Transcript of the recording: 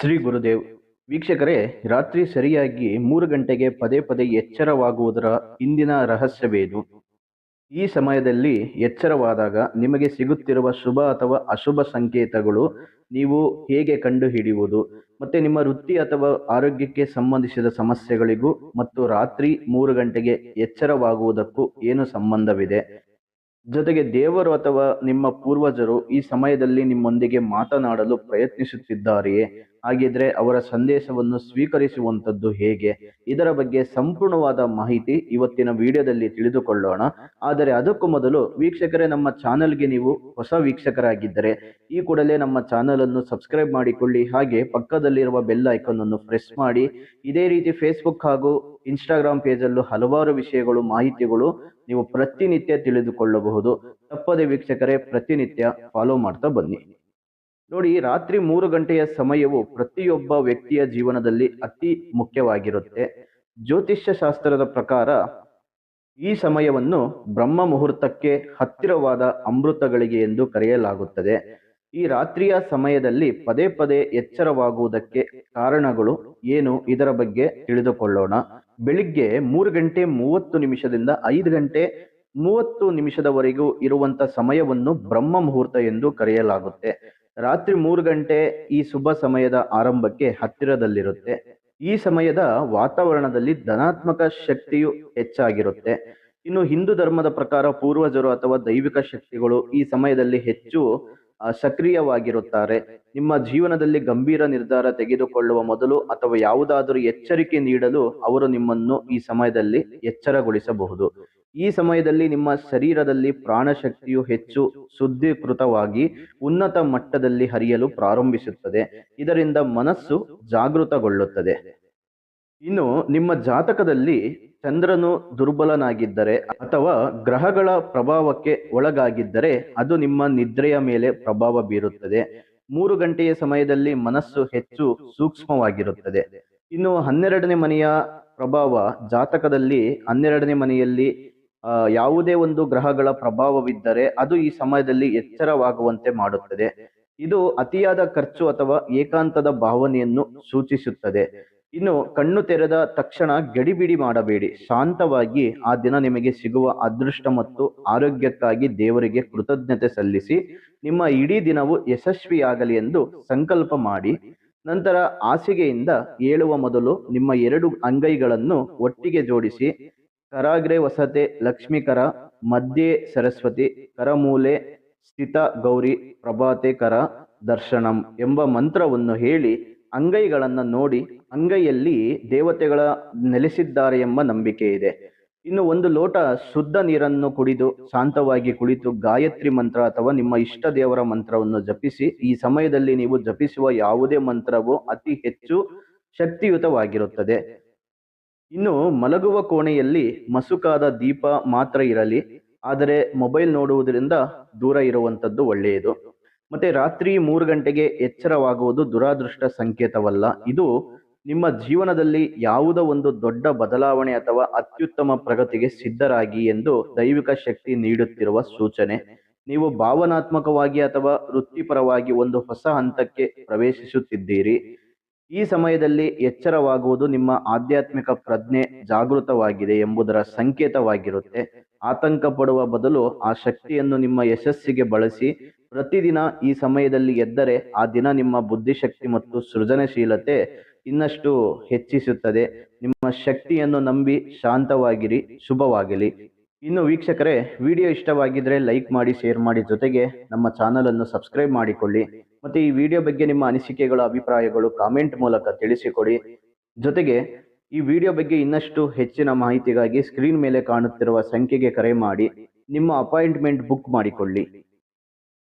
ಶ್ರೀ ಗುರುದೇವ್. ವೀಕ್ಷಕರೇ, ರಾತ್ರಿ ಸರಿಯಾಗಿ ಮೂರು ಗಂಟೆಗೆ ಪದೇ ಪದೇ ಎಚ್ಚರವಾಗುವುದರ ಇಂದಿನ ರಹಸ್ಯವೇನು? ಈ ಸಮಯದಲ್ಲಿ ಎಚ್ಚರವಾದಾಗ ನಿಮಗೆ ಸಿಗುತ್ತಿರುವ ಶುಭ ಅಥವಾ ಅಶುಭ ಸಂಕೇತಗಳು ನೀವು ಹೇಗೆ ಕಂಡುಹಿಡಿಯುವುದು? ಮತ್ತೆ ನಿಮ್ಮ ವೃತ್ತಿ ಅಥವಾ ಆರೋಗ್ಯಕ್ಕೆ ಸಂಬಂಧಿಸಿದ ಸಮಸ್ಯೆಗಳಿಗೂ ಮತ್ತು ರಾತ್ರಿ ಮೂರು ಗಂಟೆಗೆ ಎಚ್ಚರವಾಗುವುದಕ್ಕೂ ಏನು ಸಂಬಂಧವಿದೆ? ಜೊತೆಗೆ ದೇವರು ಅಥವಾ ನಿಮ್ಮ ಪೂರ್ವಜರು ಈ ಸಮಯದಲ್ಲಿ ನಿಮ್ಮೊಂದಿಗೆ ಮಾತನಾಡಲು ಪ್ರಯತ್ನಿಸುತ್ತಿದ್ದಾರೆಯೇ? ಹಾಗಿದ್ರೆ ಅವರ ಸಂದೇಶವನ್ನು ಸ್ವೀಕರಿಸುವಂಥದ್ದು ಹೇಗೆ? ಇದರ ಬಗ್ಗೆ ಸಂಪೂರ್ಣವಾದ ಮಾಹಿತಿ ಇವತ್ತಿನ ವಿಡಿಯೋದಲ್ಲಿ ತಿಳಿದುಕೊಳ್ಳೋಣ. ಆದರೆ ಅದಕ್ಕೂ ಮೊದಲು ವೀಕ್ಷಕರೇ, ನಮ್ಮ ಚಾನೆಲ್ಗೆ ನೀವು ಹೊಸ ವೀಕ್ಷಕರಾಗಿದ್ದರೆ ಈ ಕೂಡಲೇ ನಮ್ಮ ಚಾನೆಲ್ ಅನ್ನು ಸಬ್ಸ್ಕ್ರೈಬ್ ಮಾಡಿಕೊಳ್ಳಿ. ಹಾಗೆ ಪಕ್ಕದಲ್ಲಿರುವ ಬೆಲ್ ಐಕಾನ್ ಅನ್ನು ಪ್ರೆಸ್ ಮಾಡಿ. ಇದೇ ರೀತಿ ಫೇಸ್ಬುಕ್ ಹಾಗೂ ಇನ್ಸ್ಟಾಗ್ರಾಮ್ ಪೇಜಲ್ಲೂ ಹಲವಾರು ವಿಷಯಗಳು, ಮಾಹಿತಿಗಳು ನೀವು ಪ್ರತಿನಿತ್ಯ ತಿಳಿದುಕೊಳ್ಳಬಹುದು. ತಪ್ಪದೆ ವೀಕ್ಷಕರೇ, ಪ್ರತಿನಿತ್ಯ ಫಾಲೋ ಮಾಡ್ತಾ ಬನ್ನಿ. ನೋಡಿ, ರಾತ್ರಿ ಮೂರು ಗಂಟೆಯ ಸಮಯವು ಪ್ರತಿಯೊಬ್ಬ ವ್ಯಕ್ತಿಯ ಜೀವನದಲ್ಲಿ ಅತಿ ಮುಖ್ಯವಾಗಿರುತ್ತೆ. ಜ್ಯೋತಿಷ್ಯ ಶಾಸ್ತ್ರದ ಪ್ರಕಾರ ಈ ಸಮಯವನ್ನು ಬ್ರಹ್ಮ ಮುಹೂರ್ತಕ್ಕೆ ಹತ್ತಿರವಾದ ಅಮೃತಗಳಿಗೆ ಎಂದು ಕರೆಯಲಾಗುತ್ತದೆ. ಈ ರಾತ್ರಿಯ ಸಮಯದಲ್ಲಿ ಪದೇ ಪದೇ ಎಚ್ಚರವಾಗುವುದಕ್ಕೆ ಕಾರಣಗಳು ಏನು ಇದರ ಬಗ್ಗೆ ತಿಳಿದುಕೊಳ್ಳೋಣ. ಬೆಳಿಗ್ಗೆ ಮೂರು ಗಂಟೆ ಮೂವತ್ತು ನಿಮಿಷದಿಂದ ಐದು ಗಂಟೆ ಮೂವತ್ತು ನಿಮಿಷದವರೆಗೂ ಇರುವಂತ ಸಮಯವನ್ನು ಬ್ರಹ್ಮ ಮುಹೂರ್ತ ಎಂದು ಕರೆಯಲಾಗುತ್ತೆ. ರಾತ್ರಿ ಮೂರು ಗಂಟೆ ಈ ಶುಭ ಸಮಯದ ಆರಂಭಕ್ಕೆ ಹತ್ತಿರದಲ್ಲಿರುತ್ತೆ. ಈ ಸಮಯದ ವಾತಾವರಣದಲ್ಲಿ ಧನಾತ್ಮಕ ಶಕ್ತಿಯು ಹೆಚ್ಚಾಗಿರುತ್ತೆ. ಇನ್ನು ಹಿಂದೂ ಧರ್ಮದ ಪ್ರಕಾರ ಪೂರ್ವಜರು ಅಥವಾ ದೈವಿಕ ಶಕ್ತಿಗಳು ಈ ಸಮಯದಲ್ಲಿ ಹೆಚ್ಚು ಸಕ್ರಿಯವಾಗಿರುತ್ತಾರೆ. ನಿಮ್ಮ ಜೀವನದಲ್ಲಿ ಗಂಭೀರ ನಿರ್ಧಾರ ತೆಗೆದುಕೊಳ್ಳುವ ಮೊದಲು ಅಥವಾ ಯಾವುದಾದರೂ ಎಚ್ಚರಿಕೆ ನೀಡಲು ಅವರು ನಿಮ್ಮನ್ನು ಈ ಸಮಯದಲ್ಲಿ ಎಚ್ಚರಗೊಳಿಸಬಹುದು. ಈ ಸಮಯದಲ್ಲಿ ನಿಮ್ಮ ಶರೀರದಲ್ಲಿ ಪ್ರಾಣಶಕ್ತಿಯು ಹೆಚ್ಚು ಶುದ್ಧೀಕೃತವಾಗಿ ಉನ್ನತ ಮಟ್ಟದಲ್ಲಿ ಹರಿಯಲು ಪ್ರಾರಂಭಿಸುತ್ತದೆ. ಇದರಿಂದ ಮನಸ್ಸು ಜಾಗೃತಗೊಳ್ಳುತ್ತದೆ. ಇನ್ನು ನಿಮ್ಮ ಜಾತಕದಲ್ಲಿ ಚಂದ್ರನು ದುರ್ಬಲನಾಗಿದ್ದರೆ ಅಥವಾ ಗ್ರಹಗಳ ಪ್ರಭಾವಕ್ಕೆ ಒಳಗಾಗಿದ್ದರೆ ಅದು ನಿಮ್ಮ ನಿದ್ರೆಯ ಮೇಲೆ ಪ್ರಭಾವ ಬೀರುತ್ತದೆ. ಮೂರು ಗಂಟೆಯ ಸಮಯದಲ್ಲಿ ಮನಸ್ಸು ಹೆಚ್ಚು ಸೂಕ್ಷ್ಮವಾಗಿರುತ್ತದೆ. ಇನ್ನು ಹನ್ನೆರಡನೇ ಮನೆಯ ಪ್ರಭಾವ ಜಾತಕದಲ್ಲಿ ಹನ್ನೆರಡನೇ ಮನೆಯಲ್ಲಿ ಯಾವುದೇ ಒಂದು ಗ್ರಹಗಳ ಪ್ರಭಾವವಿದ್ದರೆ ಅದು ಈ ಸಮಯದಲ್ಲಿ ಎಚ್ಚರವಾಗುವಂತೆ ಮಾಡುತ್ತದೆ. ಇದು ಅತಿಯಾದ ಖರ್ಚು ಅಥವಾ ಏಕಾಂತದ ಭಾವನೆಯನ್ನು ಸೂಚಿಸುತ್ತದೆ. ಇನ್ನು ಕಣ್ಣು ತೆರೆದ ತಕ್ಷಣ ಗಡಿಬಿಡಿ ಮಾಡಬೇಡಿ. ಶಾಂತವಾಗಿ ಆ ದಿನ ನಿಮಗೆ ಸಿಗುವ ಅದೃಷ್ಟ ಮತ್ತು ಆರೋಗ್ಯಕ್ಕಾಗಿ ದೇವರಿಗೆ ಕೃತಜ್ಞತೆ ಸಲ್ಲಿಸಿ, ನಿಮ್ಮ ಇಡೀ ದಿನವು ಯಶಸ್ವಿಯಾಗಲಿ ಎಂದು ಸಂಕಲ್ಪ ಮಾಡಿ, ನಂತರ ಹಾಸಿಗೆಯಿಂದ ಏಳುವ ಮೊದಲು ನಿಮ್ಮ ಎರಡು ಅಂಗೈಗಳನ್ನು ಒಟ್ಟಿಗೆ ಜೋಡಿಸಿ ಕರಾಗ್ರೆ ವಸತೆ ಲಕ್ಷ್ಮೀಕರ, ಮಧ್ಯೆ ಸರಸ್ವತಿ, ಕರಮೂಲೆ, ಸ್ಥಿತ ಗೌರಿ, ಪ್ರಭಾತೆ ಕರ ದರ್ಶನಂ ಎಂಬ ಮಂತ್ರವನ್ನು ಹೇಳಿ ಅಂಗೈಗಳನ್ನು ನೋಡಿ ಅಂಗೈಯಲ್ಲಿ ದೇವತೆಗಳ ನೆಲೆಸಿದ್ದಾರೆ ಎಂಬ ನಂಬಿಕೆ ಇದೆ. ಇನ್ನು ಒಂದು ಲೋಟ ಶುದ್ಧ ನೀರನ್ನು ಕುಡಿದು ಶಾಂತವಾಗಿ ಕುಳಿತು ಗಾಯತ್ರಿ ಮಂತ್ರ ಅಥವಾ ನಿಮ್ಮ ಇಷ್ಟ ದೇವರ ಮಂತ್ರವನ್ನು ಜಪಿಸಿ, ಈ ಸಮಯದಲ್ಲಿ ನೀವು ಜಪಿಸುವ ಯಾವುದೇ ಮಂತ್ರವು ಅತಿ ಹೆಚ್ಚು ಶಕ್ತಿಯುತವಾಗಿರುತ್ತದೆ. ಇನ್ನು ಮಲಗುವ ಕೋಣೆಯಲ್ಲಿ ಮಸುಕಾದ ದೀಪ ಮಾತ್ರ ಇರಲಿ, ಆದರೆ ಮೊಬೈಲ್ ನೋಡುವುದರಿಂದ ದೂರ ಇರುವಂಥದ್ದು ಒಳ್ಳೆಯದು. ಮತ್ತೆ ರಾತ್ರಿ ಮೂರು ಗಂಟೆಗೆ ಎಚ್ಚರವಾಗುವುದು ದುರಾದೃಷ್ಟ ಸಂಕೇತವಲ್ಲ. ಇದು ನಿಮ್ಮ ಜೀವನದಲ್ಲಿ ಯಾವುದೋ ಒಂದು ದೊಡ್ಡ ಬದಲಾವಣೆ ಅಥವಾ ಅತ್ಯುತ್ತಮ ಪ್ರಗತಿಗೆ ಸಿದ್ಧರಾಗಿ ಎಂದು ದೈವಿಕ ಶಕ್ತಿ ನೀಡುತ್ತಿರುವ ಸೂಚನೆ. ನೀವು ಭಾವನಾತ್ಮಕವಾಗಿ ಅಥವಾ ವೃತ್ತಿಪರವಾಗಿ ಒಂದು ಹೊಸ ಹಂತಕ್ಕೆ ಪ್ರವೇಶಿಸುತ್ತಿದ್ದೀರಿ. ಈ ಸಮಯದಲ್ಲಿ ಎಚ್ಚರವಾಗುವುದು ನಿಮ್ಮ ಆಧ್ಯಾತ್ಮಿಕ ಪ್ರಜ್ಞೆ ಜಾಗೃತವಾಗಿದೆ ಎಂಬುದರ ಸಂಕೇತವಾಗಿರುತ್ತೆ. ಆತಂಕ ಪಡುವ ಬದಲು ಆ ಶಕ್ತಿಯನ್ನು ನಿಮ್ಮ ಯಶಸ್ಸಿಗೆ ಬಳಸಿ ಪ್ರತಿದಿನ ಈ ಸಮಯದಲ್ಲಿ ಎದ್ದರೆ ಆ ದಿನ ನಿಮ್ಮ ಬುದ್ಧಿಶಕ್ತಿ ಮತ್ತು ಸೃಜನಶೀಲತೆ ಇನ್ನಷ್ಟು ಹೆಚ್ಚಿಸುತ್ತದೆ. ನಿಮ್ಮ ಶಕ್ತಿಯನ್ನು ನಂಬಿ ಶಾಂತವಾಗಿರಿ, ಶುಭವಾಗಲಿ. ಇನ್ನು ವೀಕ್ಷಕರೇ, ವಿಡಿಯೋ ಇಷ್ಟವಾಗಿದ್ರೆ ಲೈಕ್ ಮಾಡಿ, ಶೇರ್ ಮಾಡಿ ಜೊತೆಗೆ ನಮ್ಮ ಚಾನಲನ್ನು ಸಬ್ಸ್ಕ್ರೈಬ್ ಮಾಡಿಕೊಳ್ಳಿ. ಮತ್ತೆ ಈ ವಿಡಿಯೋ ಬಗ್ಗೆ ನಿಮ್ಮ ಅನಿಸಿಕೆಗಳ, ಅಭಿಪ್ರಾಯಗಳು ಕಾಮೆಂಟ್ ಮೂಲಕ ತಿಳಿಸಿಕೊಡಿ. ಜೊತೆಗೆ ಈ ವಿಡಿಯೋ ಬಗ್ಗೆ ಇನ್ನಷ್ಟು ಹೆಚ್ಚಿನ ಮಾಹಿತಿಗಾಗಿ ಸ್ಕ್ರೀನ್ ಮೇಲೆ ಕಾಣುತ್ತಿರುವ ಸಂಖ್ಯೆಗೆ ಕರೆ ಮಾಡಿ. ನಿಮ್ಮ ಅಪಾಯಿಂಟ್ಮೆಂಟ್ ಬುಕ್ ಮಾಡಿಕೊಳ್ಳಿ.